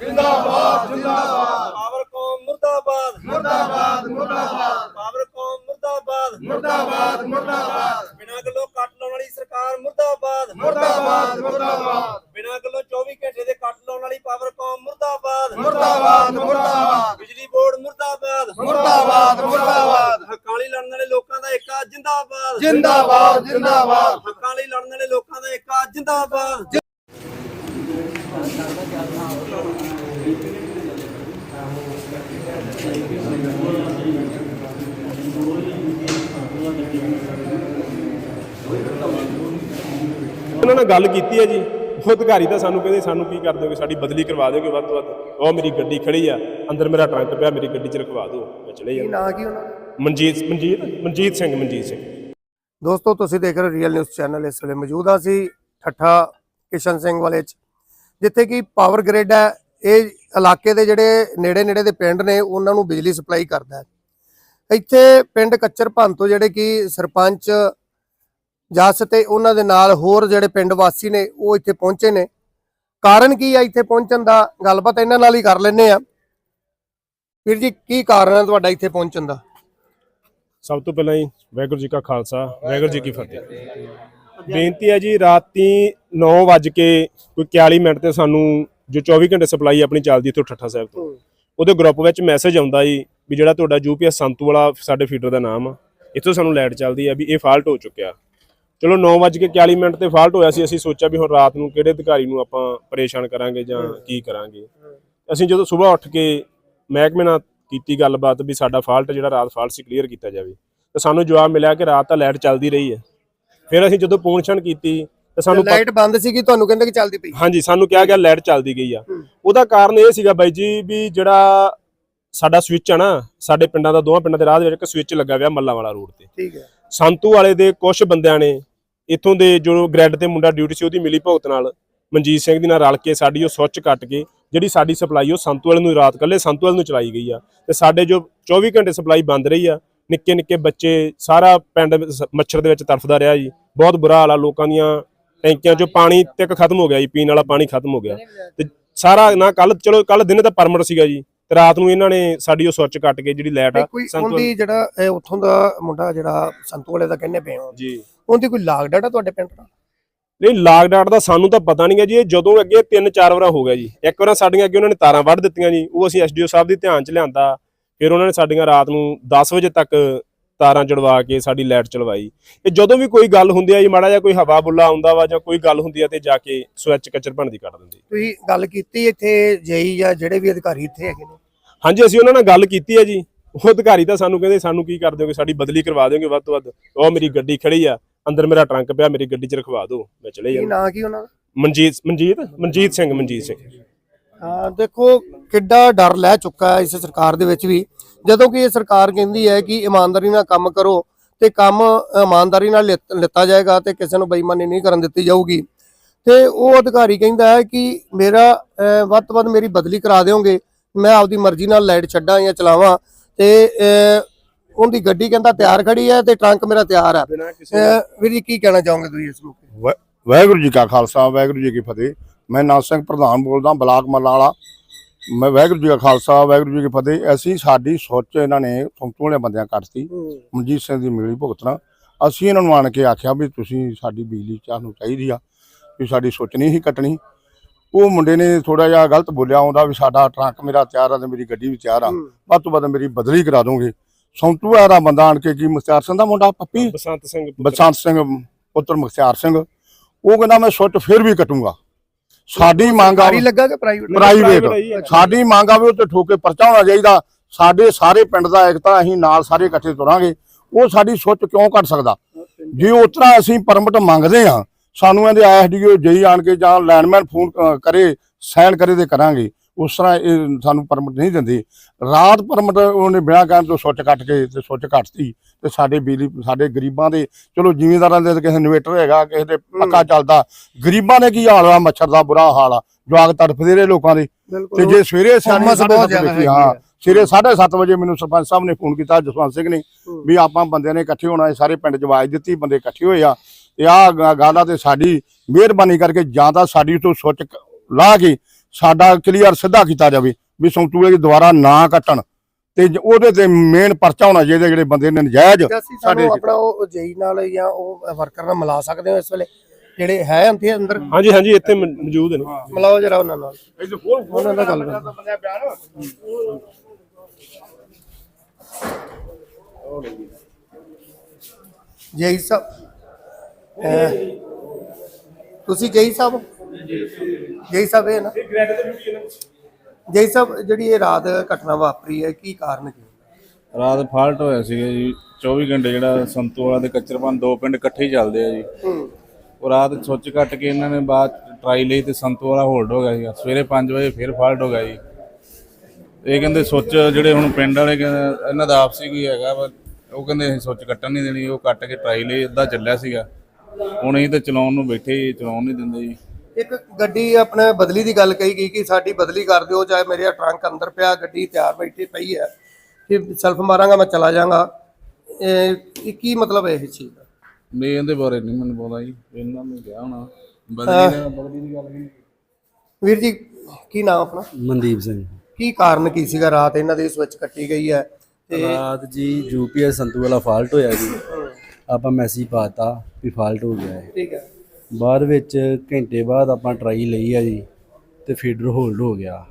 ਜਿੰਦਾਬਾਦ ਜਿੰਦਾਬਾਦ। ਪਾਵਰਕੌਮ ਮੁਰਦਾਬਾਦ। ਮੁਰਦਾਬਾਦ ਮੁਰਦਾਬਾਦ। ਪਾਵਰਕੌਮ ਮੁਰਦਾਬਾਦ। ਮੁਰਦਾਬਾਦ ਮੁਰਦਾਬਾਦ। ਬਿਨਾਂ ਗੱਲੋਂ ਕੱਟ ਲਾਉਣ ਵਾਲੀ ਸਰਕਾਰ ਮੁਰਦਾਬਾਦ। ਮੁਰਦਾਬਾਦ ਮੁਰਦਾਬਾਦ। ਬਿਨਾਂ ਗੱਲੋਂ 24 ਘੰਟੇ ਦੇ ਕੱਟ ਲਾਉਣ ਵਾਲੀ ਪਾਵਰਕੌਮ ਮੁਰਦਾਬਾਦ। ਮੁਰਦਾਬਾਦ ਮੁਰਦਾਬਾਦ। ਬਿਜਲੀ ਬੋਰਡ ਮੁਰਦਾਬਾਦ। ਮੁਰਦਾਬਾਦ ਮੁਰਦਾਬਾਦ। ਹੱਕਾਂ ਲਈ ਲੜਨ ਵਾਲੇ ਲੋਕਾਂ ਦਾ ਏਕਾ ਜਿੰਦਾਬਾਦ। ਜਿੰਦਾਬਾਦ ਜਿੰਦਾਬਾਦ। ਹੱਕਾਂ ਲਈ ਲੜਨ ਵਾਲੇ ਲੋਕਾਂ ਦਾ ਏਕਾ ਜਿੰਦਾਬਾਦ। ਉਹਨਾਂ ਨਾਲ ਗੱਲ ਕੀਤੀ ਹੈ ਜੀ। ਉਹ ਅਧਿਕਾਰੀ ਤਾਂ ਸਾਨੂੰ ਕਹਿੰਦੇ ਸਾਨੂੰ ਕੀ ਕਰ ਦੋਗੇ ਸਾਡੀ ਬਦਲੀ ਕਰਵਾ ਦਿਓਗੇ ਵੱਧ ਤੋਂ ਵੱਧ। ਉਹ ਮੇਰੀ ਗੱਡੀ ਖੜੀ ਆ। ਅੰਦਰ ਮੇਰਾ ਟਰੰਕ ਪਿਆ ਮੇਰੀ ਗੱਡੀ 'ਚ ਰਖਵਾ ਦਿਓ। ਮੈਂ ਚਲੇ ਕੀ ਜਾਂਦਾ। ਨਾਂ ਕੀ ਉਹਨਾਂ ਦਾ? ਮਨਜੀਤ ਮਨਜੀਤ ਮਨਜੀਤ ਸਿੰਘ ਮਨਜੀਤ ਸਿੰਘ। ਦੋਸਤੋ ਤੁਸੀਂ ਦੇਖ ਰਹੇ ਰੀਅਲ ਨਿਊਜ਼ ਚੈਨਲ ਇਸ ਵੇਲੇ ਮੌਜੂਦ ਹਾਂ ਸੀ ਠੱਠਾ ਕਿਸ਼ਨ ਸਿੰਘ ਵਾਲੇ ਚ। ਜਿੱਥੇ ਕਿ ਪਾਵਰ ਗ੍ਰਿਡ ਹੈ, ਇਹ ਇਲਾਕੇ ਦੇ ਜਿਹੜੇ ਨੇੜੇ ਨੇੜੇ ਦੇ ਪਿੰਡ ਨੇ, ਉਹਨਾਂ ਨੂੰ ਬਿਜਲੀ ਸਪਲਾਈ ਕਰਦਾ ਹੈ। ਇੱਥੇ ਪਿੰਡ ਕੱਚਰ ਤੋਂ ਜਿਹੜੇ ਕਿ ਸਰਪੰਚ ਜਸ ਤੇ ਉਹਨਾਂ ਦੇ ਨਾਲ ਹੋਰ ਜਿਹੜੇ ਪਿੰਡ ਵਾਸੀ ਨੇ, ਉਹ ਇੱਥੇ ਪਹੁੰਚੇ ਨੇ। ਕਾਰਨ ਕੀ ਆ ਇੱਥੇ ਪਹੁੰਚਣ ਦਾ? ਗੱਲਬਾਤ ਇਹਨਾਂ ਨਾਲ ਹੀ ਕਰ ਲੈਨੇ ਆ ਵੀਰ ਜੀ, ਕੀ ਕਾਰਨ ਹੈ ਤੁਹਾਡਾ ਇੱਥੇ ਪਹੁੰਚਣ ਦਾ? ਸਭ ਤੋਂ ਪਹਿਲਾਂ ਹੀ ਵਾਹਿਗੁਰੂ ਜੀ ਕਾ ਖਾਲਸਾ, ਵਾਹਿਗੁਰੂ ਜੀ ਕੀ ਫਤਿਹ। ਬੇਨਤੀ ਹੈ ਜੀ ਰਾਤੀ 9 ਵਜ ਕੇ ਕੋਈ 41 ਮਿੰਟ ਤੇ ਸਾਨੂੰ ਜੋ 24 ਘੰਟੇ ਸਪਲਾਈ ਆਪਣੀ ਚੱਲਦੀ ਇੱਥੋਂ ਠੱਠਾ ਸਾਹਿਬ ਤੋਂ। ਉਹਦੇ ਗਰੁੱਪ ਵਿੱਚ ਮੈਸੇਜ ਆਉਂਦਾ ਜੀ ਵੀ ਜਿਹੜਾ ਤੁਹਾਡਾ ਯੂਪੀਐਸ ਸੰਤੂ ਵਾਲਾ ਸਾਡੇ ਫੀਡਰ ਦਾ ਨਾਮ ਆ ਇੱਥੋਂ ਸਾਨੂੰ ਲਾਈਟ ਚੱਲਦੀ ਆ ਵੀ ਇਹ ਫਾਲਟ ਹੋ ਚੁੱਕਿਆ। ਚਲੋ 9:41 ਮਿੰਟ ਤੇ ਫਾਲਟ ਹੋਇਆ ਸੀ ਅਸੀਂ ਸੋਚਿਆ ਵੀ ਹੁਣ ਰਾਤ ਨੂੰ ਕਿਹੜੇ ਅਧਿਕਾਰੀ ਨੂੰ ਆਪਾਂ ਪਰੇਸ਼ਾਨ ਕਰਾਂਗੇ ਜਾਂ ਕੀ ਕਰਾਂਗੇ। ਅਸੀਂ ਜਦੋਂ ਸਵੇਰ ਉੱਠ ਕੇ ਮਹਿਕਮੇ ਨਾਲ ਕੀਤੀ ਗੱਲਬਾਤ ਵੀ ਸਾਡਾ ਫਾਲਟ ਜਿਹੜਾ ਰਾਤ ਫਾਲਟ ਸੀ ਕਲੀਅਰ ਕੀਤਾ ਜਾਵੇ। ਤੇ ਸਾਨੂੰ ਜਵਾਬ ਮਿਲਿਆ ਕਿ ਰਾਤ ਤਾਂ ਲਾਈਟ ਚੱਲਦੀ ਰਹੀ ਹੈ ਫਿਰ ਅਸੀਂ ਜਦੋਂ ਪੂਛਣ ਕੀਤੀ ਤੇ ਸਾਨੂੰ ਪਤਾ- ਲਾਈਟ ਬੰਦ ਸੀਗੀ ਤੁਹਾਨੂੰ ਕਹਿੰਦੇ ਕਿ ਚੱਲਦੀ ਪਈ? ਹਾਂਜੀ ਸਾਨੂੰ ਕਿਹਾ ਗਿਆ ਲਾਈਟ ਚੱਲਦੀ ਗਈ ਆ। ਹੂੰ। ਉਹਦਾ ਕਾਰਨ ਇਹ ਸੀਗਾ ਬਾਈ ਜੀ ਵੀ ਜਿਹੜਾ ਸਾਡਾ ਸਵਿੱਚ ਆ ਨਾ ਸਾਡੇ ਪਿੰਡਾਂ ਦਾ ਦੋਵਾਂ ਪਿੰਡਾਂ ਦੇ ਰਾਹ ਦੇ ਵਿੱਚ ਇੱਕ ਸਵਿੱਚ ਲੱਗਾ ਹੋਇਆ ਮੱਲਾ ਵਾਲਾ ਰੋਡ ਤੇ। ਠੀਕ ਹੈ। ਸੰਤੂ ਵਾਲੇ ਦੇ ਕੁਝ ਬੰਦਿਆਂ ਨੇ ਇੱਥੋਂ ਦੇ ਜੋ ਗ੍ਰੈਡ ਤੇ ਮੁੰਡਾ ਡਿਊਟੀ ਸੀ ਉਹਦੀ ਮਿਲੀ ਭੁਗਤ ਨਾਲ ਮਨਜੀਤ ਸਿੰਘ ਦੀ ਨਾਲ ਰਲ ਕੇ ਸਾਡੀ ਉਹ ਸੁੱਚ ਕੱਟ ਕੇ ਜਿਹੜੀ ਸਾਡੀ ਸਪਲਾਈ ਉਹ ਸੰਤੂ ਵਾਲੇ ਨੂੰ ਰਾਤ ਕੱਲੇ ਸੰਤੂ ਵਾਲੇ ਨੂੰ ਚਲਾਈ ਗਈ ਆ। ਤੇ ਸਾਡੇ ਜੋ 24 ਘੰਟੇ ਸਪਲਾਈ ਬੰਦ ਰਹੀ ਆ ਨਿੱਕੇ ਨਿੱਕੇ ਬੱਚੇ ਸਾਰਾ ਪਿੰਡ ਮੱਛਰ ਦੇ ਵਿੱਚ ਤਰਫਦਾ ਰਿਹਾ ਜੀ। ਬਹੁਤ ਬੁਰਾ ਹਾਲ ਆ ਲੋਕਾਂ ਦੀਆਂ ਟੈਂਕੀਆਂ 'ਚੋਂ ਪਾਣੀ ਤੱਕ ਖਤਮ ਹੋ ਗਿਆ ਜੀ ਪੀਣ ਵਾਲਾ ਪਾਣੀ ਖਤਮ ਹੋ ਗਿਆ। ਤੇ ਸਾਰਾ ਨਾ ਕੱਲ ਚਲੋ ਕੱਲ ਦਿਨੇ ਤਾਂ ਪਰਮਿਟ ਸੀਗਾ ਜੀ ਤੇ ਰਾਤ ਨੂੰ ਇਹਨਾਂ ਨੇ ਸਾਡੀ ਉਹ ਸੁੱਚ ਕੱਟ ਕੇ ਜਿਹੜੀ ਲਾਈਟ ਆ ਸੰਤੂ ਉਹਦੀ ਜਿਹੜਾ ਉੱਥੋਂ ਦਾ ਮੁੰਡਾ ਜਿਹੜਾ ਸੰਤੂ ਵਾਲੇ ਦਾ ਕਹਿੰਦੇ ਪਏ ਹੋ ਜੀ। ਉਹਦੀ ਕੋਈ ਲਾਗ ਡਾਟਾ ਤੁਹਾਡੇ ਪਿੰਡ ਦਾ? ਨਹੀਂ ਲਾਗ ਡਾਟ ਦਾ ਸਾਨੂੰ ਤਾਂ ਪਤਾ ਨਹੀਂ ਹੈ ਜੀ ਇਹ ਜਦੋਂ ਅੱਗੇ ਤਿੰਨ ਚਾਰ ਵਾਰ ਹੋ ਗਿਆ ਜੀ। ਇੱਕ ਵਾਰ ਸਾਡੀਆਂ ਅੱਗੇ ਉਹਨਾਂ ਨੇ ਤਾਰਾਂ ਵੱਢ ਦਿੱਤੀਆਂ ਜੀ ਉਹ ਅਸੀਂ ਐਸਡੀਓ ਸਾਹਿਬ ਦੀ ਧਿਆਨ ਚ ਲਿਆਂਦਾ। ਫਿਰ ਉਹਨਾਂ ਨੇ ਸਾਡੀਆਂ ਰਾਤ ਨੂੰ 10 ਵਜੇ ਤੱਕ ਤਾਰਾਂ ਜੜਵਾ ਕੇ ਸਾਡੀ ਲਾਈਟ ਚਲਵਾਈ। ਇਹ ਜਦੋਂ ਵੀ ਕੋਈ ਗੱਲ ਹੁੰਦੀ ਹੈ ਜੀ ਮਾੜਾ ਜਿਹਾ ਕੋਈ ਹਵਾ ਬੁੱਲਾ ਆਉਂਦਾ ਵਾ ਜਾਂ ਕੋਈ ਗੱਲ ਹੁੰਦੀ ਹੈ ਤੇ ਜਾ ਕੇ ਸਵਿੱਚ ਕੱਚਰ ਭੰਨ ਦੀ ਕੱਢ ਦਿੰਦੇ। ਤੁਸੀਂ ਗੱਲ ਕੀਤੀ ਇੱਥੇ ਜੇਈ ਜਾਂ ਜਿਹੜੇ ਵੀ ਅਧਿਕਾਰੀ ਇੱਥੇ ਹੈਗੇ ਨੇ? ਹਾਂਜੀ ਅਸੀਂ ਉਹਨਾਂ ਨਾਲ ਗੱਲ ਕੀਤੀ ਹੈ ਜੀ। ਉਹ ਅਧਿਕਾਰੀ ਤਾਂ ਸਾਨੂੰ ਕਹਿੰਦੇ ਸਾਨੂੰ ਕੀ ਕਰ ਦਿਓਗੇ? ਸਾਡੀ ਬਦਲੀ ਕਰਵਾ ਦਿਓਗੇ ਵੱਧ ਤੋਂ ਵੱਧ। ਉਹ ਮੇਰੀ ਗੱਡੀ ਖੜੀ ਆ ਅੰਦਰ ਮੇਰਾ ਟਰੰਕ ਪਿਆ ਮੇਰੀ ਗੱਡੀ 'ਚ ਰਖਵਾ ਦਿਓ। ਮੈਂ ਚਲੇ ਜਾਣਾ। ਨਾਂ ਕੀ ਉਹਨਾਂ ਦਾ? ਮਨਜੀਤ ਮਨਜੀਤ ਮਨਜੀਤ ਸਿੰਘ ਮਨਜੀਤ ਸਿੰਘ। ਦੇਖੋ ਕਿੱਡਾ ਡਰ ਲੈ ਚੁੱਕਾ ਹੈ ਇਸ ਸਰਕਾਰ ਦੇ ਵਿੱਚ ਵੀ। ਜਦੋਂ ਕਿ ਇਹ ਸਰਕਾਰ ਕਹਿੰਦੀ ਹੈ ਕਿ ਇਮਾਨਦਾਰੀ ਨਾਲ ਕੰਮ ਕਰੋ ਤੇ ਕੰਮ ਇਮਾਨਦਾਰੀ ਨਾਲ ਲਿੱਤ- ਲਿੱਤਾ ਜਾਏਗਾ ਤੇ ਕਿਸੇ ਨੂੰ ਬੇਈਮਾਨੀ ਨਹੀਂ ਕਰਨ ਦਿੱਤੀ ਜਾਊਗੀ। ਤੇ ਉਹ ਅਧਿਕਾਰੀ ਕਹਿੰਦਾ ਹੈ ਕਿ ਮੇਰਾ ਵੱਧ ਤੋਂ ਵੱਧ ਮੇਰੀ ਬਦਲੀ ਕਰਾ ਦਿਓਗੇ ਮੈਂ ਆਪਦੀ ਮਰਜ਼ੀ ਨਾਲ ਲਾਈਟ ਛੱਡਾਂ ਜਾਂ ਚਲਾਵਾਂ ਤੇ ਉਹਦੀ ਗੱਡੀ ਕਹਿੰਦਾ ਤਿਆਰ ਖੜੀ ਹੈ ਤੇ ਟਰੰਕ ਮੇਰਾ ਤਿਆਰ ਹੈ। ਵੀਰ ਜੀ ਕੀ ਕਹਿਣਾ ਚਾਹੋਗੇ ਤੁਸੀਂ ਇਸ ਮੌਕੇ? ਵਾਹਿਗੁਰੂ ਜੀ ਕਾ ਖਾਲਸਾ ਵਾਹਿਗੁਰੂ ਜੀ ਕੀ ਫਤਿਹ। ਮੈਂ ਨਾਥ ਸਿੰਘ ਪ੍ਰਧਾਨ ਬੋਲਦਾ ਬਲਾਕ ਮੱਲਾ ਵਾਲਾ ਮੈਂ ਵਾਹਿਗੁਰੂ ਜੀ ਕਾ ਖਾਲਸਾ ਵਾਹਿਗੁਰੂ ਜੀ ਕੀ ਫਤਿਹ। ਅਸੀਂ ਸਾਡੀ ਸੋਚ ਇਹਨਾਂ ਨੇ ਸੰਤੂ ਵਾਲੇ ਬੰਦਿਆਂ ਕੱਟਤੀ ਮਨਜੀਤ ਸਿੰਘ ਦੀ ਮਿਲੀ ਭੁਗਤਣਾ ਅਸੀਂ ਇਹਨਾਂ ਨੂੰ ਆਣ ਕੇ ਆਖਿਆ ਵੀ ਤੁਸੀਂ ਸਾਡੀ ਬਿਜਲੀ ਚਾਹਨੂੰ ਚਾਹੀਦੀ ਆ ਵੀ ਸਾਡੀ ਸੋਚ ਨਹੀਂ ਸੀ ਕੱਟਣੀ। ਉਹ ਮੁੰਡੇ ਨੇ ਥੋੜਾ ਜਿਹਾ ਗਲਤ ਬੋਲਿਆ ਆਉਂਦਾ ਵੀ ਸਾਡਾ ਟਰੱਕ ਮੇਰਾ ਤਿਆਰ ਆ ਤੇ ਮੇਰੀ ਗੱਡੀ ਵੀ ਤਿਆਰ ਆ। ਵੱਧ ਤੋਂ ਵੱਧ ਮੇਰੀ ਬਦਲੀ ਕਰਾ ਦੋਗੇ। ਸੰਤੂ ਦਾ ਬੰਦਾ ਆਣ ਕੇ ਕੀ ਮੁਖਤਿਆਰ ਸਿੰਘ ਦਾ ਮੁੰਡਾ ਪੱਪੀ? ਬਸੰਤ ਸਿੰਘ ਬਸੰਤ ਸਿੰਘ ਪੁੱਤਰ ਮੁਖਤਿਆਰ ਸਿੰਘ। ਉਹ ਕਹਿੰਦਾ ਮੈਂ ਸੁੱਟ ਫਿਰ ਵੀ ਕੱਟੂੰਗਾ। ਸਾਡੀ ਮੰਗ ਆ ਸਰਕਾਰੀ ਲੱਗਾ ਕਿ ਪ੍ਰਾਈਵੇਟ ਪ੍ਰਾਈਵੇਟ। ਸਾਡੀ ਮੰਗ ਆਵੇ ਉਹ ਤੇ ਠੋਕੇ ਪਰਚਾ ਹੋਣਾ ਚਾਹੀਦਾ। ਸਾਡੇ ਸਾਰੇ ਪਿੰਡ ਦਾ ਇਕਤਾ ਅਸੀਂ ਨਾਲ ਸਾਰੇ ਇਕੱਠੇ ਤੁਰਾਂਗੇ। ਉਹ ਸਾਡੀ ਸੁੱਚ ਕਿਉਂ ਕੱਟ ਸਕਦਾ? ਜੇ ਉਤਰਾ ਅਸੀਂ ਪਰਮਿਟ ਮੰਗਦੇ ਆ ਸਾਨੂੰ ਇਹਦੇ ਐਸਡੀਓ ਜਈ ਆਣ ਕੇ ਜਾਂ ਲੈਂਡਮੈਨ ਫੋਨ ਅ, ਕਰੇ ਸਾਈਨ ਕਰੇ ਤੇ ਕਰਾਂਗੇ। ਉਸ ਤਰ੍ਹਾਂ ਇਹ ਸਾਨੂੰ ਪਰਮਿਟ ਨਹੀਂ ਦਿੰਦੇ। ਰਾਤ ਪਰਮਿਟ ਉਹਨੇ ਬਿਨਾਂ ਕਹਿਣ ਤੋਂ ਸੁੱਚ ਕੱਟ ਕੇ ਤੇ ਸੁੱਚ ਕੱਟਤੀ ਤੇ ਸਾਡੇ ਬਿਜਲੀ ਸਾਡੇ ਗਰੀਬਾਂ ਦੇ ਚਲੋ ਜ਼ਿਮੀਂਦਾਰਾਂ ਦੇ ਕਿਸੇ ਇਨਵੇਟਰ ਹੈਗਾ ਕਿਸੇ ਦੇ ਪੱਕਾ ਚੱਲਦਾ। ਗਰੀਬਾਂ ਦੇ ਕੀ ਹਾਲ ਆ ਮੱਛਰ ਦਾ ਬੁਰਾ ਹਾਲ ਆ ਜਵਾਕ ਤੜਫਦੇ ਰਹੇ ਲੋਕਾਂ ਦੇ। ਤੇ ਜੇ ਸਵੇਰੇ ਸਿਆਣੇ ਬਹੁਤ ਜ਼ਿਆਦਾ ਹਾਂ। ਸਵੇਰੇ 7:30 ਵਜੇ ਮੈਨੂੰ ਸਰਪੰਚ ਸਾਹਿਬ ਨੇ ਫੋਨ ਕੀਤਾ ਜਸਵੰਤ ਸਿੰਘ ਨੇ ਵੀ ਆਪਾਂ ਬੰਦਿਆਂ ਨੇ ਇਕੱਠੇ ਹੋਣਾ ਸਾਰੇ ਪਿੰਡ ਚ ਆਵਾਜ਼ ਦਿੱਤੀ ਬੰਦੇ ਇਕੱਠੇ ਹੋਏ ਆ। ਤੇ ਗ- ਗੱਲ ਆ ਤੇ ਸਾਡੀ ਮਿਹਰਬਾਨੀ ਕਰਕੇ ਜਾਂ ਤਾਂ ਸਾਡੀ ਤੋਂ ਸੁੱਚ ਲਾ ਕੇ ਸਾਡਾ ਕਲੀਅਰ ਸਿੱਧਾ ਕੀਤਾ ਜਾਵੇ ਵੀ ਸੰਤੂਲੇ ਦੀ ਦੁਬਾਰਾ ਨਾ ਕੱਟਣ। ਤੇ ਉਹਦੇ ਤੇ ਮੇਨ ਪਰਚਾ ਹੋਣਾ ਚਾਹੀਦਾ ਜਿਹੜੇ ਬੰਦੇ ਨੇ ਨਜਾਇਜ਼ ਸਾਡੇ ਆਪਣਾ ਉਹ ਜੇਈ ਨਾਲ ਜਾਂ ਉਹ ਵਰਕਰ ਨਾਲ ਮਿਲਾ ਸਕਦੇ ਹੋ ਇਸ ਵੇਲੇ ਜਿਹੜੇ ਹੈ ਅੰਥੇ ਅੰਦਰ? ਹਾਂਜੀ ਹਾਂਜੀ ਇੱਥੇ ਮੌਜੂਦ ਨੇ। ਮਿਲਾਓ ਜਰਾ ਉਹਨਾਂ ਨਾਲ। ਉਹਨਾਂ ਦਾ ਗੱਲ ਕਰੋ। ਜੇਈ ਸਾਹਿਬ ਤੁਸੀਂ ਜੇਈ ਸਾਹਿਬ ਜੇਈ ਸਾਹਿਬ ਇਹ ਨਾ। ਜੇਈ ਸਾਹਿਬ ਜਿਹੜੀ ਇਹ ਰਾਤ ਘਟਨਾ ਵਾਪਰੀ ਹੈ ਕੀ ਕਾਰਨ ਕੀ ਰਾਤ ਫਾਲਟ ਹੋਇਆ ਸੀਗਾ ਜੀ। 24 ਘੰਟੇ ਜਿਹੜਾ ਸੰਤੂ ਵਾਲਾ ਤੇ ਕੱਚਰਪਨ ਦੋ ਪਿੰਡ ਇਕੱਠੇ ਹੀ ਚੱਲਦੇ ਆ ਜੀ। ਉਹ ਰਾਤ ਸੁੱਚ ਕੱਟ ਕੇ ਇਹਨਾਂ ਨੇ ਬਾਅਦ ਟਰਾਈ ਲਈ ਤੇ ਸੰਤੂ ਵਾਲਾ ਹੋਲਡ ਹੋ ਗਿਆ ਸੀਗਾ। ਸਵੇਰੇ 5 ਵਜੇ ਫਿਰ ਫਾਲਟ ਹੋ ਗਿਆ ਜੀ। ਇਹ ਕਹਿੰਦੇ ਸੁੱਚ ਜਿਹੜੇ ਹੁਣ ਪਿੰਡ ਵਾਲੇ ਕਹਿੰਦੇ ਇਹਨਾਂ ਦਾ ਆਪਸੀ ਕੋਈ ਹੈਗਾ ਉਹ ਕਹਿੰਦੇ ਅਸੀਂ ਸੁੱਚ ਕੱਟਣ ਨਹੀਂ ਦੇਣੀ ਉਹ ਕੱਟ ਕੇ ਟਰਾਈ ਲਈ ਅੱਧਾ ਚੱਲਿਆ ਸੀਗਾ। ਹੁਣ ਅਸੀਂ ਤੇ ਚਲਾਉਣ ਨੂੰ ਬੈਠੇ ਚਲਾਉਣ ਨਹੀਂ ਦਿੰਦੇ ਜੀ। ਇੱਕ ਗੱਡੀ ਆਪਣੇ ਬਦਲੀ ਦੀ ਗੱਲ ਕਹੀ ਗਈ ਕਿ ਸਾਡੀ ਬਦਲੀ ਕਰ ਦਿਓ ਚਾਹੇ ਮੇਰੇ ਟਰੰਕ ਅੰਦਰ ਪਿਆ ਗੱਡੀ ਤਿਆਰ ਬੈਠੀ ਪਈ ਹੈ ਕਿ ਸੈਲਫ ਮਾਰਾਂਗਾ ਮੈਂ ਚਲਾ ਜਾਵਾਂਗਾ। ਇਹ ਕੀ ਮਤਲਬ ਹੈ ਇਹ ਚੀਜ਼ ਦਾ? ਨਹੀਂ ਇਹਦੇ ਬਾਰੇ ਨਹੀਂ ਮੈਨੂੰ ਪਤਾ ਜੀ ਇਹਨਾਂ ਨੂੰ ਕਿਹਾ ਹੋਣਾ। ਬਦਲੀ ਨੇ ਬਦਲੀ ਦੀ ਗੱਲ ਨਹੀਂ ਵੀਰ ਜੀ ਕੀ ਨਾਮ ਆਪਣਾ? ਮਨਦੀਪ ਸਿੰਘ। ਕੀ ਕਾਰਨ ਕੀ ਸੀਗਾ? ਰਾਤ ਇਹਨਾਂ ਦੀ ਸਵਿਚ ਕੱਟੀ ਗਈ ਹੈ ਤੇ ਰਾਤ ਜੀ ਯੂਪੀਐਸ ਸੰਤੂ ਵਾਲਾ ਫਾਲਟ ਹੋਇਆ ਜੀ। ਆਪਾਂ ਮੈਸੇਜ ਪਾਤਾ ਵੀ ਫਾਲਟ ਹੋ ਗਿਆ ਹੈ ਠੀਕ ਹੈ। ਬਾਅਦ ਵਿੱਚ ਘੰਟੇ ਬਾਅਦ ਆਪਾਂ ਟਰਾਈ ਲਈ ਆ ਜੀ ਤੇ ਫੀਡਰ ਹੋਲਡ ਹੋ ਗਿਆ।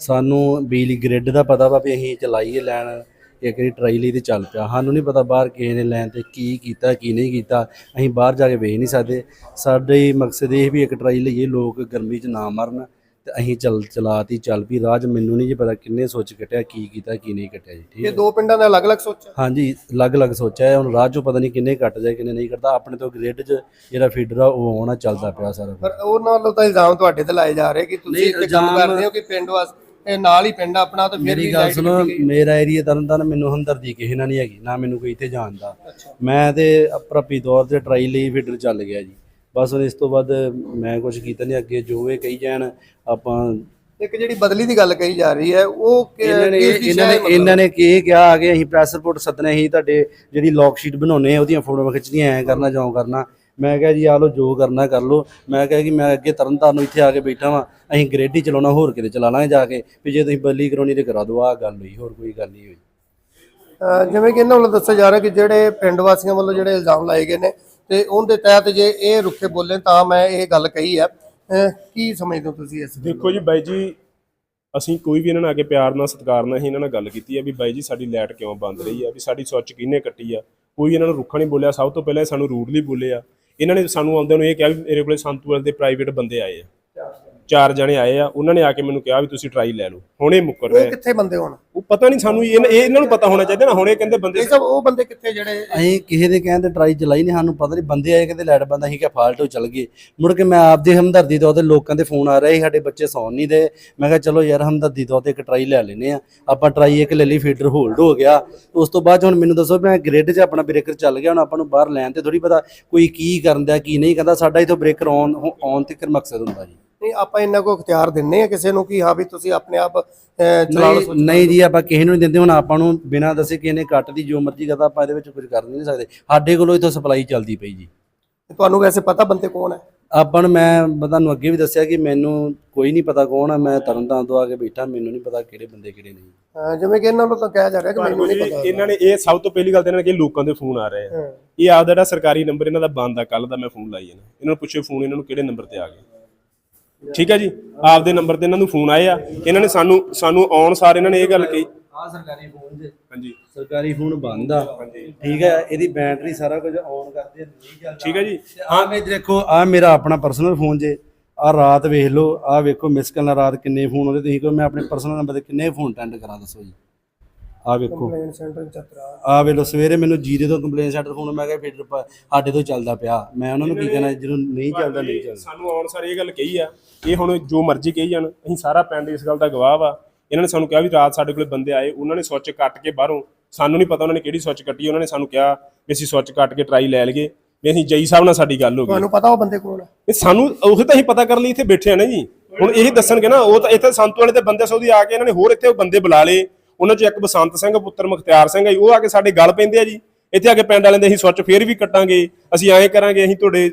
ਸਾਨੂੰ ਬਿਜਲੀ ਗ੍ਰਿਡ ਦਾ ਪਤਾ ਵਾ ਵੀ ਅਸੀਂ ਚਲਾਈਏ ਲੈਣ, ਇੱਕ ਵਾਰੀ ਟਰਾਈ ਲਈ ਤੇ ਚੱਲ ਪਿਆ। ਸਾਨੂੰ ਨਹੀਂ ਪਤਾ ਬਾਹਰ ਕਿਸੇ ਨੇ ਲੈਣ ਤੇ ਕੀ ਕੀਤਾ, ਕੀ ਨਹੀਂ ਕੀਤਾ। ਅਸੀਂ ਬਾਹਰ ਜਾ ਕੇ ਵੇਖ ਨਹੀਂ ਸਕਦੇ। ਸਾਡੇ ਮਕਸਦ ਇਹ ਵੀ ਇੱਕ ਟਰਾਈ ਲਈਏ, ਲੋਕ ਗਰਮੀ 'ਚ ਨਾ ਮਰਨ। ਤੇ ਅਸੀਂ ਚੱਲ ਚਲਾਤੀ ਚੱਲ ਪਈ। ਰਾਜ ਮੈਨੂੰ ਨਹੀਂ ਜੀ ਪਤਾ ਕਿੰਨੇ ਸੋਚ ਕੱਟਿਆ ਕੀ ਕੀਤਾ ਕੀ ਨਹੀਂ ਕੱਟਿਆ ਜੀ ਠੀਕ ਇਹ ਹੈ। ਦੋ ਪਿੰਡਾਂ ਦਾ ਅਲੱਗ-ਅਲੱਗ ਸੋਚ ਹੈ। ਹਾਂਜੀ ਅਲੱਗ-ਅਲੱਗ ਸੋਚਿਆ ਹੈ। ਹੁਣ ਰਾਹ ਚੋਂ ਪਤਾ ਨਹੀਂ ਕਿੰਨੇ ਕੱਟ ਜਾਏ ਕਿੰਨੇ ਨਹੀਂ ਕੱਟਦਾ। ਆਪਣੇ ਤੋਂ ਗ੍ਰਿਡ 'ਚ ਜਿਹੜਾ ਫੀਡਰ ਆ ਉਹ ਆਉਣਾ ਚੱਲਦਾ ਪਿਆ ਸਾਰਾ ਪਰ ਉਹਨਾਂ ਵੱਲੋਂ ਤਾਂ ਇਲਜ਼ਾਮ ਤੁਹਾਡੇ ਤੇ ਲਾਏ ਜਾ ਰਹੇ ਕਿ ਤੁਸੀਂ ਨਹੀਂ, ਇੱਥੇ ਕੰਮ ਇਲਜ਼ਾਮ- ਕਰਦੇ ਹੋ ਕਿ ਪਿੰਡ ਵਾਸ ਇਹ ਨਾਲ ਹੀ ਪਿੰਡ ਆ ਆਪਣਾ ਤੇ ਫਿਰ ਮੇਰੀ ਵੀ ਗੱਲ ਲਾਈਟ ਸੁਣੋ ਕੱਟੀ ਗਈ। ਮੇਰਾ ਏਰੀਆ ਤਰਨਤਾਰਨ ਮੈਨੂੰ ਹਮਦਰਦੀ ਕਿਸੇ ਨਾਲ ਨਹੀਂ ਹੈਗੀ ਨਾ ਮੈਨੂੰ ਕੋਈ ਇੱਥੇ ਜਾਣਦਾ ਮੈਂ ਤੇ ਪ੍ਰਪੀ ਤੌਰ ਤੇ ਟਰਾਈ ਲਈ ਫੀਡਰ ਚੱਲ ਗਿਆ ਜੀ। ਬਸ ਇਸ ਤੋਂ ਬਾਅਦ ਮੈਂ ਕੁਝ ਕੀਤਾ ਨਹੀਂ ਅੱਗੇ ਜੋ ਇਹ ਕਹੀ ਜਾਣ ਆਪਾਂ ਇੱਕ ਜਿਹੜੀ ਬਦਲੀ ਦੀ ਗੱਲ ਕਹੀ ਜਾ ਰਹੀ ਹੈ ਉਹ ਇਹਨਾਂ ਨੇ ਇਹਨਾਂ ਨੇ ਇਹਨਾਂ ਨੇ ਕੀ ਕਿਹਾ ਆ ਕਿ ਅਸੀਂ ਪ੍ਰੈਸ ਰਿਪੋਰਟ ਸੱਦਣੇ ਸੀ ਤੁਹਾਡੇ ਜਿਹੜੀ ਲੌਕ ਸ਼ੀਟ ਬਣਾਉਣੇ ਆ ਉਹਦੀਆਂ ਫੋਟੋਆਂ ਖਿੱਚਣੀਆਂ ਐ ਕਰਨਾ ਜਾਂ ਉਹ ਕਰਨਾ। ਮੈਂ ਕਿਹਾ ਜੀ ਆ ਲੋ ਜੋ ਕਰਨਾ ਕਰ ਲੋ ਮੈਂ ਕਿਹਾ ਕਿ ਮੈਂ ਅੱਗੇ ਤਰਨਤਾਰਨ ਨੂੰ ਇੱਥੇ ਆ ਕੇ ਬੈਠਾ ਵਾਂ ਅਸੀਂ ਗ੍ਰੇਡ ਹੀ ਚਲਾਉਣਾ ਹੋਰ ਕਿਤੇ ਚਲਾ ਲਾਂਗੇ ਜਾ ਕੇ। ਵੀ ਜੇ ਤੁਸੀਂ ਬਦਲੀ ਕਰਾਉਣੀ ਤੇ ਕਰਾ ਦਿਓ ਆ ਗੱਲ ਹੋਈ ਹੋਰ ਕੋਈ ਗੱਲ ਨਹੀਂ ਹੋਈ। ਜਿਵੇਂ ਕਿ ਇਹਨਾਂ ਵੱਲੋਂ ਦੱਸਿਆ ਜਾ ਰਿਹਾ ਕਿ ਜਿਹੜੇ ਪਿੰਡ ਵਾਸੀਆਂ ਵੱਲੋਂ ਜਿਹੜੇ ਇਲਜ਼ਾਮ ਲਾਏ ਗਏ ਨੇ ਤੇ ਉਹਦੇ ਤਹਿਤ ਜੇ ਇਹ ਰੁੱਖੇ ਬੋਲੇ ਤਾਂ ਮੈਂ ਇਹ ਗੱਲ ਕਹੀ ਆ। ਕੀ ਸਮਝਦੇ ਹੋ ਤੁਸੀਂ ਇਸ ਦੇਖੋ ਜੀ, ਬਾਈ ਜੀ, ਅਸੀਂ ਕੋਈ ਵੀ ਇਹਨਾਂ ਨਾਲ ਆ ਕੇ ਪਿਆਰ ਨਾਲ, ਸਤਿਕਾਰ ਨਾਲ ਹੀ ਇਹਨਾਂ ਨਾਲ ਗੱਲ ਕੀਤੀ ਹੈ ਵੀ ਬਾਈ ਜੀ, ਸਾਡੀ ਲਾਈਟ ਕਿਉਂ ਬੰਦ ਰਹੀ ਆ? ਵੀ ਸਾਡੀ ਸੁੱਚ ਕਿਹਨੇ ਕੱਟੀ ਆ? ਕੋਈ ਇਹਨਾਂ ਨੂੰ ਰੁੱਖਾ ਨਹੀਂ ਬੋਲਿਆ। ਸਭ ਤੋਂ ਪਹਿਲਾਂ ਸਾਨੂੰ ਰੂਡਲੀ ਬੋਲੇ ਆ। ਇਹਨਾਂ ਨੇ ਸਾਨੂੰ ਆਉਂਦਿਆਂ ਨੂੰ ਇਹ ਕਿਹਾ ਵੀ ਮੇਰੇ ਕੋਲੇ ਸੰਤੂਵਲ ਦੇ ਪ੍ਰਾਈਵੇਟ ਬੰਦੇ ਆਏ ਆ। ਚਾਰ ਜਣੇ ਆਏ ਆ ਉਹਨਾਂ ਨੇ ਆ ਕੇ ਮੈਨੂੰ ਕਿਹਾ ਵੀ ਤੁਸੀਂ ਟਰਾਈ ਲੈ ਲਓ। ਹੁਣ ਮੁੱਕਰ ਉਹ ਰਹੇ ਆ। ਕਿੱਥੇ ਬੰਦੇ ਹੋਣ? ਉਹ ਪਤਾ ਨਹੀਂ ਸਾਨੂੰ ਇਹ ਇਹ ਇਹਨਾਂ ਨੂੰ ਪਤਾ ਹੋਣਾ ਚਾਹੀਦਾ ਨਾ ਹੁਣ ਕਹਿੰਦੇ ਬੰਦੇ ਇਹ ਸਭ ਉਹ ਬੰਦੇ ਕਿੱਥੇ ਜਿਹੜੇ ਅਸੀਂ ਕਿਸੇ ਦੇ ਕਹਿਣ ਤੇ ਟਰਾਈ ਚਲਾਈ ਨਹੀਂ ਸਾਨੂੰ ਪਤਾ ਨਹੀਂ ਬੰਦੇ ਆਏ ਕਹਿੰਦੇ ਲਾਈਟ ਬੰਦ ਅਸੀਂ ਕਿਹਾ ਫਾਲਟ ਹੋ ਚੱਲ ਗਏ। ਮੁੜ ਕੇ ਮੈਂ ਆਪਦੇ ਹਮਦਰਦੀ ਤੋਂ ਤੇ ਲੋਕਾਂ ਦੇ ਫੋਨ ਆ ਰਹੇ ਸੀ ਸਾਡੇ ਬੱਚੇ ਸੌਣ ਨਹੀਂ ਦੇ। ਮੈਂ ਕਿਹਾ ਚਲੋ ਯਾਰ ਹਮਦਰਦੀ ਤੋਂ ਤੇ ਇੱਕ ਟਰਾਈ ਲੈ ਲੈਨੇ ਆ ਆਪਾਂ ਟਰਾਈ ਇੱਕ ਲੈ ਲਈ ਫੀਡਰ ਹੋਲਡ ਹੋ ਗਿਆ। ਉਸ ਤੋਂ ਬਾਅਦ 'ਚ ਹੁਣ ਮੈਨੂੰ ਦੱਸੋ ਮੈਂ ਗ੍ਰਿਡ 'ਚ ਆਪਣਾ ਬ੍ਰੇਕਰ ਚੱਲ ਗਿਆ ਹੁਣ ਆਪਾਂ ਨੂੰ ਬਾਹਰ ਲੈਣ ਤੇ ਥੋੜੀ ਪਤਾ ਕੋਈ ਕੀ ਕਰਨ ਦਾ ਕੀ ਨਹੀਂ ਕਹਿੰਦਾ ਸਾਡਾ ਇਥੋਂ ਬ੍ਰੇਕਰ ਆਨ ਆਨ ਤੱਕ ਮਕਸਦ ਹੁੰਦਾ ਜੀ। ਨਹੀਂ ਆਪਾਂ ਇਹਨਾਂ ਕੋ ਇਖਤਿਆਰ ਦਿੰਨੇ ਆ ਕਿਸੇ ਨੂੰ ਕਿ ਹਾਂ ਵੀ ਤੁਸੀਂ ਆਪਣੇ ਆਪ ਨਹੀਂ ਜੀ ਆਪਾਂ ਕਿਸੇ ਨੂੰ ਨਹੀਂ ਦਿੰਦੇ ਹੁਣ ਆਪਾਂ ਨੂੰ ਬਿਨਾਂ ਦੱਸੇ ਕਿਸੇ ਨੇ ਕੱਟ ਦੀ ਜੋ ਮਰਜ਼ੀ ਕਰਦਾ ਆਪਾਂ ਇਹਦੇ ਵਿੱਚ ਕੁਝ ਕਰ ਨਹੀਂ ਸਕਦੇ। ਸਾਡੇ ਕੋਲੋਂ ਇਥੋਂ ਸਪਲਾਈ ਚੱਲਦੀ ਪਈ ਜੀ। ਤੁਹਾਨੂੰ ਵੈਸੇ ਪਤਾ ਬੰਦੇ ਕੌਣ ਹੈ? ਆਪਾਂ ਨੂੰ ਮੈਂ ਤੁਹਾਨੂੰ ਅੱਗੇ ਵੀ ਦੱਸਿਆ ਕਿ ਮੈਨੂੰ ਕੋਈ ਨਹੀਂ ਪਤਾ ਕੌਣ ਆ ਮੈਂ ਤਰਨਤਾਰਨ ਤੋਂ ਆ ਕੇ ਬੈਠਾ ਮੈਨੂੰ ਨਹੀਂ ਪਤਾ ਕਿਹੜੇ ਬੰਦੇ ਕਿਹੜੇ ਨਹੀਂ। ਜਿਵੇਂ ਕਿ ਇਹਨਾਂ ਨੂੰ ਤਾਂ ਕਿਹਾ ਜਾ ਰਿਹਾ ਕਿ ਮੈਨੂੰ ਨਹੀਂ ਪਤਾ ਇਹਨਾਂ ਨੇ ਇਹ ਸਭ ਤੋਂ ਪਹਿਲੀ ਗੱਲ ਤਾਂ ਇਹਨਾਂ ਨੇ ਕਿ ਲੋਕਾਂ ਦੇ ਫੋਨ ਆ ਰਹੇ ਆ। ਹਾਂ। ਇਹ ਆਪਦਾ ਜਿਹੜਾ ਸਰਕਾਰੀ ਨੰਬਰ ਇਹਨਾਂ ਦਾ ਬੰਦ ਆ ਕੱਲ ਦਾ ਮੈਂ ਫੋਨ ਲਾਈ ਇਹਨਾਂ ਇਹਨਾਂ ਨੂੰ ਪੁੱਛੇ ਫੋਨ ਇਹਨਾਂ ਨੂੰ ਕਿਹੜੇ ਨੰਬਰ ਤੇ ਆ ਗਏ। ਠੀਕ ਹੈ ਜੀ? ਆਪਦੇ ਨੰਬਰ ਤੇ ਇਹਨਾਂ ਨੂੰ ਫੋਨ ਆਏ ਆ। ਇਹਨਾਂ ਨੇ ਸਾਨੂੰ ਸਾਨੂੰ ਆਉਣ ਸਾਰ ਇਹਨਾਂ ਨੇ ਇਹ ਗੱਲ ਕਹੀ। ਆ ਸਰਕਾਰੀ ਫੋਨ ਜੇ। ਹਾਂਜੀ। ਸਰਕਾਰੀ ਫੋਨ ਬੰਦ ਆ। ਠੀਕ ਹੈ ਇਹਦੀ ਬੈਟਰੀ ਸਾਰਾ ਕੁਝ ਆਨ ਕਰਦੇ ਆ, ਨਹੀਂ ਚੱਲਦਾ। ਠੀਕ ਹੈ ਜੀ। ਆ ਮੈਂ ਦੇਖੋ ਆ ਮੇਰਾ ਆਪਣਾ ਪਰਸਨਲ ਫੋਨ ਜੇ। ਆ ਰਾਤ ਵੇਖ ਲਓ ਆ ਵੇਖੋ ਮਿਸ ਕਾਲ ਰਾਤ ਕਿੰਨੇ ਫੋਨ ਆਉਂਦੇ ਤੁਸੀਂ ਕਹੋ ਮੈਂ ਆਪਣੇ ਪਰਸਨਲ ਨੰਬਰ ਤੇ ਕਿੰਨੇ ਫੋਨ ਅਟੈਂਡ ਕਰਾਂ ਦੱਸੋ ਜੀ। ਆ ਵੇਖੋ। ਕੰਪਲੇਂਟ ਸੈਂਟਰ ਚਤਰਾ। ਆ ਵੇਖ ਲਓ ਸਵੇਰੇ ਮੈਨੂੰ ਜੀਰੇ ਤੋਂ ਕੰਪਲੇਨ ਸੈਂਟਰ ਫੋਨ ਮੈਂ ਕਿਹਾ ਫੀਡਰ ਸਾਡੇ ਤੋਂ ਚੱਲਦਾ ਪਿਆ। ਮੈਂ ਉਹਨਾਂ ਨੂੰ ਕੀ ਕਹਿਣਾ ਜਿਹਨੂੰ ਨਹੀਂ ਚੱਲਦਾ ਨਹੀਂ ਚੱਲਦਾ। ਸਾਨੂੰ ਆਉਣ ਸਾਰ ਇਹ ਗੱਲ ਕਹੀ ਆ ਇਹ ਹੁਣ ਜੋ ਮਰਜ਼ੀ ਕਹੀ ਜਾਣ ਅਸੀਂ ਸਾਰਾ ਪਿੰਡ ਇਸ ਗੱਲ ਦਾ ਗਵਾਹ ਵਾ। ਇਹਨਾਂ ਨੇ ਸਾਨੂੰ ਕਿਹਾ ਵੀ ਰਾਤ ਸਾਡੇ ਕੋਲੇ ਬੰਦੇ ਆਏ ਉਹਨਾਂ ਨੇ ਸੁੱਚ ਕੱਟ ਕੇ ਬਾਹਰੋਂ ਸਾਨੂੰ ਨਹੀਂ ਪਤਾ ਉਹਨਾਂ ਨੇ ਕਿਹੜੀ ਸੁੱਚ ਕੱਟੀ ਉਹਨਾਂ ਨੇ ਸਾਨੂੰ ਕਿਹਾ ਵੀ ਅਸੀਂ ਸੁੱਚ ਕੱਟ ਕੇ ਟਰਾਈ ਲੈ ਲਈਏ ਵੀ ਅਸੀਂ ਜਈ ਸਾਹਿਬ ਨਾਲ ਸਾਡੀ ਗੱਲ ਹੋ ਗਈ। ਤੁਹਾਨੂੰ ਪਤਾ ਉਹ ਬੰਦੇ ਕੌਣ ਹੈ ਇਹ ਸਾਨੂੰ ਉਹ ਤਾਂ ਅਸੀਂ ਪਤਾ ਕਰਨ ਲਈ ਇੱਥੇ ਬੈਠੇ ਆ ਨਾ ਜੀ। ਹੁਣ ਇਹੀ ਦੱਸਣਗੇ ਨਾ ਉਹ ਤਾਂ ਇੱਥੇ ਸੰਤੂ ਵਾਲੇ ਦੇ ਬੰਦੇ ਸੌਦੀ ਆ ਕੇ ਇਹਨਾਂ ਨੇ ਹੋਰ ਇੱਥੇ ਬੰਦੇ ਬੁਲਾ ਲਏ। ਉਹਨਾਂ 'ਚ ਇੱਕ ਬਸੰਤ ਸਿੰਘ ਪੁੱਤਰ ਮੁਖਤਿਆਰ ਸਿੰਘ ਹੈ ਉਹ ਆ ਕੇ ਸਾਡੇ ਗੱਲ ਪੈਂਦੇ ਆ ਜੀ। ਇੱਥੇ ਆ ਕੇ ਪਿੰਡ ਵਾਲਿਆਂ ਦੇ ਅਸੀਂ ਸੁੱਚ ਫੇਰ ਵੀ ਕੱਟਾਂਗੇ ਅਸੀਂ ਐਂ ਕਰਾਂਗੇ ਅਸੀਂ ਤੁਹਾਡੇ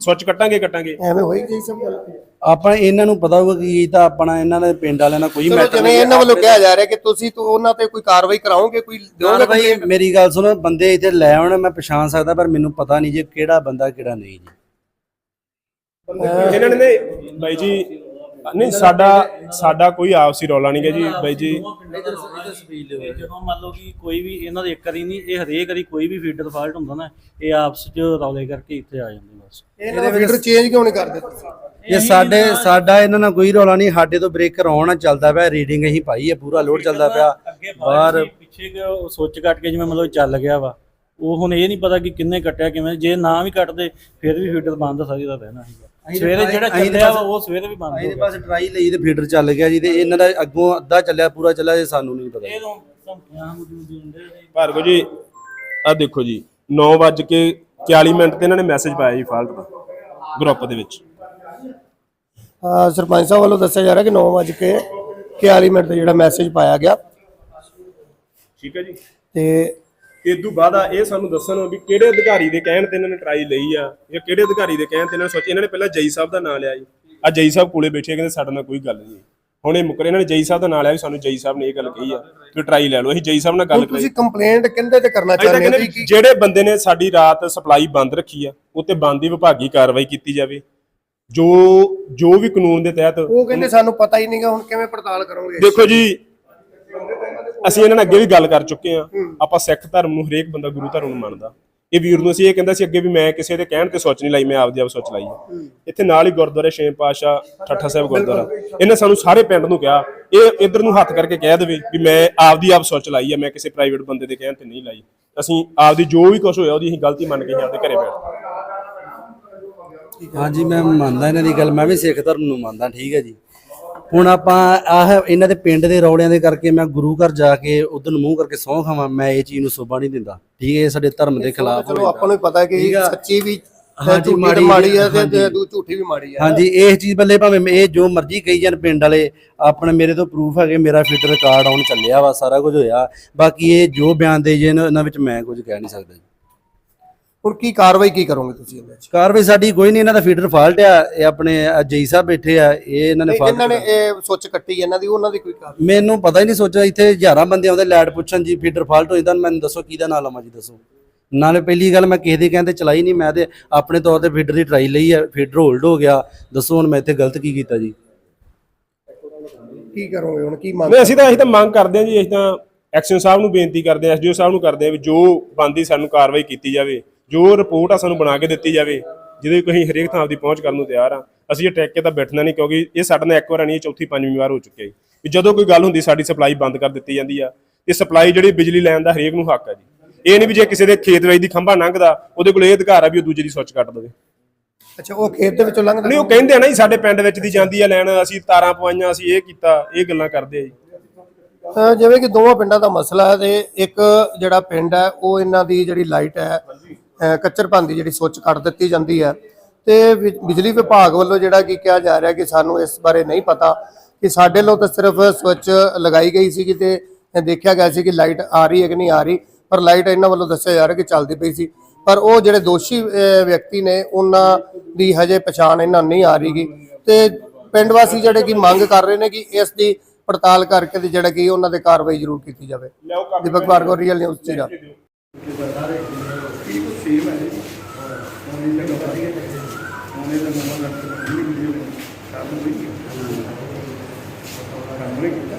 ਸੁੱਚ ਕੱਟਾਂਗੇ ਕੱਟਾਂਗੇ। ਐਵੇਂ ਹੋਈ ਗਈ ਸਭ ਗੱਲ? ਆਪਾਂ ਇਹਨਾਂ ਨੂੰ ਪਤਾ ਹੋਊਗਾ ਕਿ ਇਹ ਤਾਂ ਆਪਣਾ ਇਹਨਾਂ ਦੇ ਪਿੰਡ ਵਾਲਿਆਂ ਨਾਲ ਕੋਈ ਚਲੋ ਮੈਟਰ ਜਿਵੇਂ ਇਹਨਾਂ ਵੱਲੋਂ ਕਿਹਾ ਜਾ ਰਿਹਾ ਕਿ ਤੁਸੀਂ ਤੋਂ ਉਹਨਾਂ ਤੇ ਕੋਈ ਕਾਰਵਾਈ ਕਰਾਓਗੇ ਕੋਈ ਦਿਓਗੇ ਭਾਈ complaint? ਮੇਰੀ ਗੱਲ ਸੁਣੋ ਬੰਦੇ ਇੱਥੇ ਲੈ ਆਉਣ ਮੈਂ ਪਛਾਣ ਸਕਦਾ ਪਰ ਮੈਨੂੰ ਪਤਾ ਨਹੀਂ ਜੇ ਕਿਹੜਾ ਬੰਦਾ ਕਿਹੜਾ ਨਹੀਂ ਜੀ। ਇਹਨਾਂ ਨੇ ਨੇ ਬਾਈ ਜੀ ਨਹੀਂ ਸਾਡਾ ਸਾਡਾ ਕੋਈ ਆਪਸੀ ਰੌਲਾ ਨਹੀਂ ਗਾ ਜੀ ਬਾਈ ਜੀ। ਜਦੋਂ ਮੰਨ ਲਓ ਕਿ ਕੋਈ ਵੀ ਇਹਨਾਂ ਦੇ ਇੱਕ ਵਾਰੀ ਨਹੀਂ ਇਹ ਹਰੇਕ ਵਾਰੀ ਕੋਈ ਵੀ ਫੀਡਰ ਫਾਲਟ ਹੁੰਦਾ ਨਾ ਇਹ ਆਪਸ ਚ ਰੌਲੇ ਕਰਕੇ ਇੱਥੇ ਆ ਜਾਂਦੇ ਬਸ। ਇਹਨਾਂ ਦਾ ਫੀਡਰ ਚੇਂਜ ਕਿਉਂ ਨਹੀਂ ਕਰਦੇ ਤੁਸੀਂ? ਇਹ ਸਾਡੇ ਸਾਡਾ ਇਹਨਾਂ ਨਾਲ ਕੋਈ ਰੌਲਾ ਨਹੀਂ ਸਾਡੇ ਤੋਂ ਬ੍ਰੇਕਰ ਆਉਣ ਚੱਲਦਾ ਪਿਆ ਰੀਡਿੰਗ ਅਸੀਂ ਪਾਈ ਹੈ ਪੂਰਾ ਲੋਡ ਚੱਲਦਾ ਪਿਆ ਬਾਹਰ ਪਿੱਛੇ ਕਿ ਉਹ ਸੁੱਚ ਕੱਟ ਕੇ ਜਿਵੇਂ ਮਤਲਬ ਚੱਲ ਗਿਆ ਵਾ ਉਹ ਹੁਣ ਇਹ ਨਹੀਂ ਪਤਾ ਕਿ ਕਿੰਨੇ ਕੱਟਿਆ ਕਿਵੇਂ ਜੇ ਨਾ ਵੀ ਕੱਟਦੇ ਫਿਰ ਵੀ ਫੀਡਰ ਬੰਦ ਸਾਰੀ ਦਾ ਰਹਿਣਾ ਸੀਗਾ। ਸਵੇਰੇ ਜਿਹੜਾ ਚੱਲਿਆ ਉਹ ਸਵੇਰੇ ਵੀ ਬੰਦ ਹੋ ਗਿਆ। ਪਾਸ ਟਰਾਈ ਲਈ ਤੇ ਫੀਡਰ ਚੱਲ ਗਿਆ ਜੀ ਤੇ ਇਹਨਾਂ ਦਾ ਅੱਗੋਂ ਅੱਧਾ ਚੱਲਿਆ ਪੂਰਾ ਚੱਲਿਆ ਜੇ ਸਾਨੂੰ ਨਹੀਂ ਪਤਾ। ਇਹ ਤੋਂ ਧਮਕੀਆਂ ਮੌਜੂਦ ਹੁੰਦੇ ਨੇ ਭਾਰਗੋ ਜੀ ਆ ਦੇਖੋ ਜੀ 9 ਵੱਜ ਕੇ 40 ਮਿੰਟ ਤੇ ਇਹਨਾਂ ਨੇ ਮੈਸੇਜ ਪਾਇਆ ਜੀ ਫਾਲਟ ਦਾ ਗਰੁੱਪ ਦੇ ਵਿੱਚ। ਸਰਪੰਚ ਸਾਹਿਬ ਵੱਲੋਂ ਦੱਸਿਆ ਜਾ ਰਿਹਾ ਕਿ 9 ਵਜੇ ਕੇ 41 ਮਿੰਟ ਤੇ ਜਿਹੜਾ ਮੈਸੇਜ ਪਾਇਆ ਗਿਆ। ਠੀਕ ਹੈ ਜੀ। ਤੇ ਇਦੋਂ ਬਾਅਦ ਆ ਇਹ ਸਾਨੂੰ ਦੱਸਣ ਵੀ ਕਿਹੜੇ ਅਧਿਕਾਰੀ ਦੇ ਕਹਿਣ ਤੇ ਇਹਨਾਂ ਨੇ ਟਰਾਈ ਲਈ ਆ ਜਾਂ ਕਿਹੜੇ ਅਧਿਕਾਰੀ ਦੇ ਕਹਿਣ ਤੇ ਇਹਨਾਂ ਨੇ ਸੋਚੀ ਇਹਨਾਂ ਨੇ ਪਹਿਲਾਂ ਜਈ ਸਾਹਿਬ ਦਾ ਨਾਮ ਲਿਆ ਜੀ। ਆ ਜਈ ਸਾਹਿਬ ਕੋਲੇ ਬੈਠੇ ਆ, ਕਹਿੰਦੇ ਸਾਡੇ ਨਾਲ ਕੋਈ ਗੱਲ ਨਹੀਂ। ਹੁਣ ਇਹ ਮੁਕਰ ਇਹਨਾਂ ਨੇ ਜਈ ਸਾਹਿਬ ਦਾ ਨਾਮ ਲਿਆ ਵੀ ਸਾਨੂੰ ਜਈ ਸਾਹਿਬ ਨੇ ਇਹ ਗੱਲ ਕਹੀ ਆ ਕਿ ਟਰਾਈ ਲੈ ਲਓ ਅਸੀਂ ਜਈ ਸਾਹਿਬ ਨਾਲ ਗੱਲ ਹੁਣ ਕਰਾਈ। ਤੁਸੀਂ ਕੰਪਲੇਂਟ ਕਿੰਦੇ ਤੇ ਕਰਨਾ ਅਸੀਂ ਤਾਂ ਚਾਹੁੰਦੇ ਹੋ? ਕਹਿੰਦੇ ਵੀ ਜਿਹੜੇ ਬੰਦੇ ਨੇ ਸਾਡੀ ਰਾਤ ਸਪਲਾਈ ਬੰਦ ਰੱਖੀ ਆ ਉੱਤੇ ਬੰਦ ਦੀ ਵਿਭਾਗੀ ਕਾਰਵਾਈ ਕੀਤੀ ਜਾਵੇ। ਜੋ ਜੋ ਵੀ ਕਾਨੂੰਨ ਦੇ ਤਹਿਤ ਉਹ ਕਹਿੰਦੇ ਸਾਨੂੰ ਪਤਾ ਹੀ ਨਹੀਂਗਾ ਹੁਣ ਕਿਵੇਂ ਪੜਤਾਲ ਕਰੋਗੇ? ਦੇਖੋ ਜੀ ਅਸੀਂ ਇਹਨਾਂ ਨਾਲ ਅੱਗੇ ਵੀ ਗੱਲ ਕਰ ਚੁੱਕੇ ਆ ਆਪਾਂ ਸਿੱਖ ਧਰਮ ਨੂੰ ਹਰੇਕ ਬੰਦਾ ਗੁਰੂ ਧਰਮ ਨੂੰ ਮੰਨਦਾ। ਇਹ ਵੀਰ ਨੂੰ ਅਸੀਂ ਇਹ ਕਹਿੰਦਾ ਸੀ ਅੱਗੇ ਵੀ ਮੈਂ ਕਿਸੇ ਦੇ ਕਹਿਣ ਤੇ ਸੋਚ ਨਹੀਂ ਲਾਈ ਮੈਂ ਆਪਦੀ ਆਪ ਸੋਚ ਲਾਈ ਇੱਥੇ ਨਾਲ ਹੀ ਗੁਰਦੁਆਰੇ ਛੇ ਪਾਤਸ਼ਾਹ ਠੱਠਾ ਸਾਹਿਬ ਗੁਰਦੁਆਰਾ। ਇਹਨੇ ਸਾਨੂੰ ਸਾਰੇ ਪਿੰਡ ਨੂੰ ਕਿਹਾ ਇਹ ਇਧਰ ਨੂੰ ਹੱਥ ਕਰਕੇ ਕਹਿ ਦੇਵੇ ਵੀ ਮੈਂ ਆਪਦੀ ਆਪ ਸੋਚ ਲਾਈ ਆ ਮੈਂ ਕਿਸੇ ਪ੍ਰਾਈਵੇਟ ਬੰਦੇ ਦੇ ਕਹਿਣ ਤੇ ਨਹੀਂ ਲਾਈ। ਅਸੀਂ ਆਪਦੀ ਜੋ ਵੀ ਕੁਝ ਹੋਇਆ ਉਹਦੀ ਅਸੀਂ ਗਲਤੀ ਮੰਨ ਕੇ ਆਪਦੇ ਘਰੇ ਬੈਠ ਹਾਂਜੀ ਮੈਂ ਮੰਨਦਾ ਇਹਨਾਂ ਦੀ ਗੱਲ ਮੈਂ ਵੀ ਸਿੱਖ ਧਰਮ ਨੂੰ ਮੰਨਦਾ ਠੀਕ ਹੈ ਜੀ। ਹੁਣ ਆਪਾਂ ਆਹ ਇਹਨਾਂ ਦੇ ਪਿੰਡ ਦੇ ਰੌਲਿਆਂ ਦੇ ਕਰਕੇ ਮੈਂ ਗੁਰੂ ਘਰ ਜਾ ਕੇ ਉਦੋਂ ਮੂੰਹ ਕਰਕੇ ਸਹੁੰ ਖਾਵਾਂ ਮੈਂ ਇਹ ਚੀਜ਼ ਨੂੰ ਸੋਭਾ ਨਹੀਂ ਦਿੰਦਾ ਠੀਕ ਹੈ ਇਹ ਸਾਡੇ ਧਰਮ ਦੇ ਖਿਲਾਫ ਚਲੋ। ਆਪਾਂ ਨੂੰ ਵੀ ਪਤਾ ਕਿ ਆ। ਸੱਚੀ ਵੀ ਹਾਂਜੀ, ਮਾੜੀ ਮਾੜੀ ਹੈ ਤੇ ਝੂਠੀ ਵੀ ਮਾੜੀ ਹੈ ਹਾਂਜੀ ਇਸ ਚੀਜ਼ ਬੱਲੇ ਭਾਵੇਂ ਇਹ ਜੋ ਮਰਜ਼ੀ ਕਹੀ ਜਾਣ ਪਿੰਡ ਵਾਲੇ ਆਪਣੇ ਮੇਰੇ ਤੋਂ ਪ੍ਰੂਫ ਹੈਗੇ ਮੇਰਾ ਫਿਟ ਰਿਕਾਰਡ ਆਉਣ ਚੱਲਿਆ ਵਾ ਸਾਰਾ ਕੁਝ ਹੋਇਆ ਬਾਕੀ ਇਹ ਜੋ ਬਿਆਨ ਦੇ ਜੇ ਇਹਨਾਂ ਵਿੱਚ ਮੈਂ ਕੁਝ ਕਹਿ ਨਹੀਂ ਸਕਦਾ ਹੁਣ ਕੀ ਕਾਰਵਾਈ ਕੀ ਕਰੋਗੇ ਤੁਸੀਂ ਇਹਦੇ ਵਿੱਚ? ਕਾਰਵਾਈ ਸਾਡੀ ਕੋਈ ਨਹੀਂ ਇਹਨਾਂ ਦਾ ਫੀਡਰ ਫਾਲਟ ਆ ਇਹ ਆਪਣੇ ਜਈ ਸਾਹਿਬ ਬੈਠੇ ਆ ਇਹ ਇਹਨਾਂ ਨੇ fault ਇਹਨਾਂ ਨੇ ਇਹ ਸੁੱਚ ਕੱਟੀ ਇਹਨਾਂ ਦੀ ਉਹਨਾਂ ਦੀ ਕੋਈ ਕਾਰਵਾਈ? ਮੈਨੂੰ ਪਤਾ ਹੀ ਨਹੀਂ ਸੋਚਿਆ ਇੱਥੇ ਹਜ਼ਾਰਾਂ ਬੰਦੇ ਆਉਂਦੇ ਲੈਟ ਪੁੱਛਣ ਜੀ ਫੀਡਰ ਫਾਲਟ ਹੋ ਜਾਂਦਾ ਮੈਨੂੰ ਦੱਸੋ ਕਿਹਦਾ ਨਾਂ ਲਵਾਂ ਜੀ ਦੱਸੋ। ਨਾਲੇ ਪਹਿਲੀ ਗੱਲ ਮੈਂ ਕਿਸੇ ਦੇ ਕਹਿੰਦੇ ਚਲਾਈ ਨਹੀਂ ਮੈਂ ਤੇ ਆਪਣੇ ਤੌਰ ਤੇ ਫੀਡਰ ਦੀ ਟਰਾਈ ਲਈ ਆ ਫੀਡਰ ਹੋਲਡ ਹੋ ਗਿਆ ਦੱਸੋ ਹੁਣ ਮੈਂ ਇੱਥੇ ਗਲਤ ਕੀ ਕੀਤਾ ਜੀ। ਕੀ ਕਰੋਗੇ ਹੁਣ ਕੀ ਮੰਗ ਨਹੀਂ ਅਸੀਂ ਤਾਂ ਅਸੀਂ ਤਾਂ ਮੰਗ ਕਰਦੇ ਹਾਂ ਜੀ ਅਸੀਂ ਤਾਂ ਐਕਸ਼ਨ ਸਾਹਿਬ ਨੂੰ ਬੇਨਤੀ ਕਰਦੇ ਹਾਂ ਐਸਡੀਓ ਸਾਹਿਬ ਨੂੰ ਕਰਦੇ ਹਾਂ ਵੀ ਜੋ ਬੰਦੀ ਸਾਨੂੰ ਕਾਰਵਾਈ ਕੀਤੀ ਜਾਵੇ ਜੋ ਰਿਪੋਰਟ ਆ ਸਾਨੂੰ ਬਣਾ ਕੇ ਦਿੱਤੀ ਜਾਵੇ ਜਿਹਦੇ ਕੋਈ ਹਰੇਕ ਥਾਂ ਦੀ ਪਹੁੰਚ ਕਰਨ ਨੂੰ ਤਿਆਰ ਆ। ਅਸੀਂ ਇਹ ਟੈਕ ਕੇ ਤਾਂ ਬੈਠਣਾ ਨਹੀਂ ਕਿਉਂਕਿ ਇਹ ਸਾਡੇ ਨਾਲ ਇੱਕ ਵਾਰ ਨਹੀਂ ਇਹ ਚੌਥੀ ਪੰਜਵੀਂ ਵਾਰ ਹੋ ਚੁੱਕਿਆ ਜੀ। ਵੀ ਜਦੋਂ ਕੋਈ ਗੱਲ ਹੁੰਦੀ ਸਾਡੀ ਸਪਲਾਈ ਬੰਦ ਕਰ ਦਿੱਤੀ ਜਾਂਦੀ ਆ। ਤੇ ਸਪਲਾਈ ਜਿਹੜੀ ਬਿਜਲੀ ਲੈਣ ਦਾ ਹਰੇਕ ਨੂੰ ਹੱਕ ਆ ਜੀ। ਇਹ ਨਹੀਂ ਵੀ ਜੇ ਕਿਸੇ ਦੇ ਖੇਤ ਵਿੱਚ ਦੀ ਖੰਭਾ ਲੰਘਦਾ ਉਹਦੇ ਕੋਲ ਇਹ ਅਧਿਕਾਰ ਆ ਵੀ ਉਹ ਦੂਜੇ ਦੀ ਸੁੱਚ ਕੱਟ ਦੇਵੇ। ਅੱਛਾ ਉਹ ਖੇਤ ਦੇ ਵਿੱਚੋਂ ਲੰਘਦਾ? ਨਹੀਂ ਉਹ ਕਹਿੰਦੇ ਆ ਨਾ ਜੀ ਸਾਡੇ ਪਿੰਡ ਵਿੱਚ ਦੀ ਜਾਂਦੀ ਆ ਲੈਣ ਅਸੀਂ ਤਾਰਾਂ ਪਵਾਈਆਂ ਅਸੀਂ ਇਹ ਕੀਤਾ ਇਹ ਗੱਲਾਂ ਕਰਦੇ ਆ ਜੀ। ਜਿਵੇਂ ਕਿ ਦੋਵਾਂ ਪਿੰਡਾਂ ਦਾ ਮਸਲਾ ਹੈ ਤੇ ਇੱਕ ਜਿਹੜਾ ਪਿੰਡ ਹੈ ਉਹ ਇਹਨਾਂ ਦੀ ਜਿਹੜੀ ਲਾਈਟ ਹੈ ਕੱਚਰਪਨ ਦੀ ਜਿਹੜੀ ਸੁੱਚ ਕੱਟ ਦਿੱਤੀ ਜਾਂਦੀ ਹੈ। ਤੇ ਬਿਜਲੀ ਵਿਭਾਗ ਵੱਲੋਂ ਜਿਹੜਾ ਕਿ ਕਿਹਾ ਜਾ ਰਿਹਾ ਕਿ ਸਾਨੂੰ ਇਸ ਬਾਰੇ ਨਹੀਂ ਪਤਾ ਕਿ ਸਾਡੇ ਲੋ ਤਾਂ ਸਿਰਫ ਸੁੱਚ ਲਗਾਈ ਗਈ ਸੀ ਤੇ ਦੇਖਿਆ ਗਿਆ ਸੀ ਕਿ ਲਾਈਟ ਆ ਰਹੀ ਹੈ ਕਿ ਨਹੀਂ ਆ ਰਹੀ ਪਰ ਲਾਈਟ ਇਹਨਾਂ ਵੱਲੋਂ ਦੱਸਿਆ ਜਾ ਰਿਹਾ ਕਿ ਚੱਲਦੀ ਪਈ ਸੀ। ਪਰ ਉਹ ਜਿਹੜੇ ਦੋਸ਼ੀ ਵਿਅਕਤੀ ਨੇ ਉਹਨਾਂ ਦੀ ਹਜੇ ਪਛਾਣ ਇਹਨਾਂ ਨਹੀਂ ਆ ਰਹੀਗੀ ਤੇ ਪਿੰਡ ਵਾਸੀ ਜਿਹੜੇ ਕਿ ਮੰਗ ਕਰ ਰਹੇ ਨੇ ਕਿ ਇਸ ਦੀ ਪੜਤਾਲ ਕਰਕੇ ਤੇ ਜਿਹੜਾ ਕਿ ਉਹਨਾਂ ਤੇ ਕਾਰਵਾਈ ਜ਼ਰੂਰ ਕੀਤੀ ਜਾਵੇ। ਦੀਪਕ ਭਾਰਗਵ ਰੀਅਲ ਨਿਊਜ਼ ਚੀਰਾ सेम है मोनी का नंबर दिया था कि मोनी का नंबर लगता है बिल्ली बिल्ली में काम नहीं किया काम नहीं किया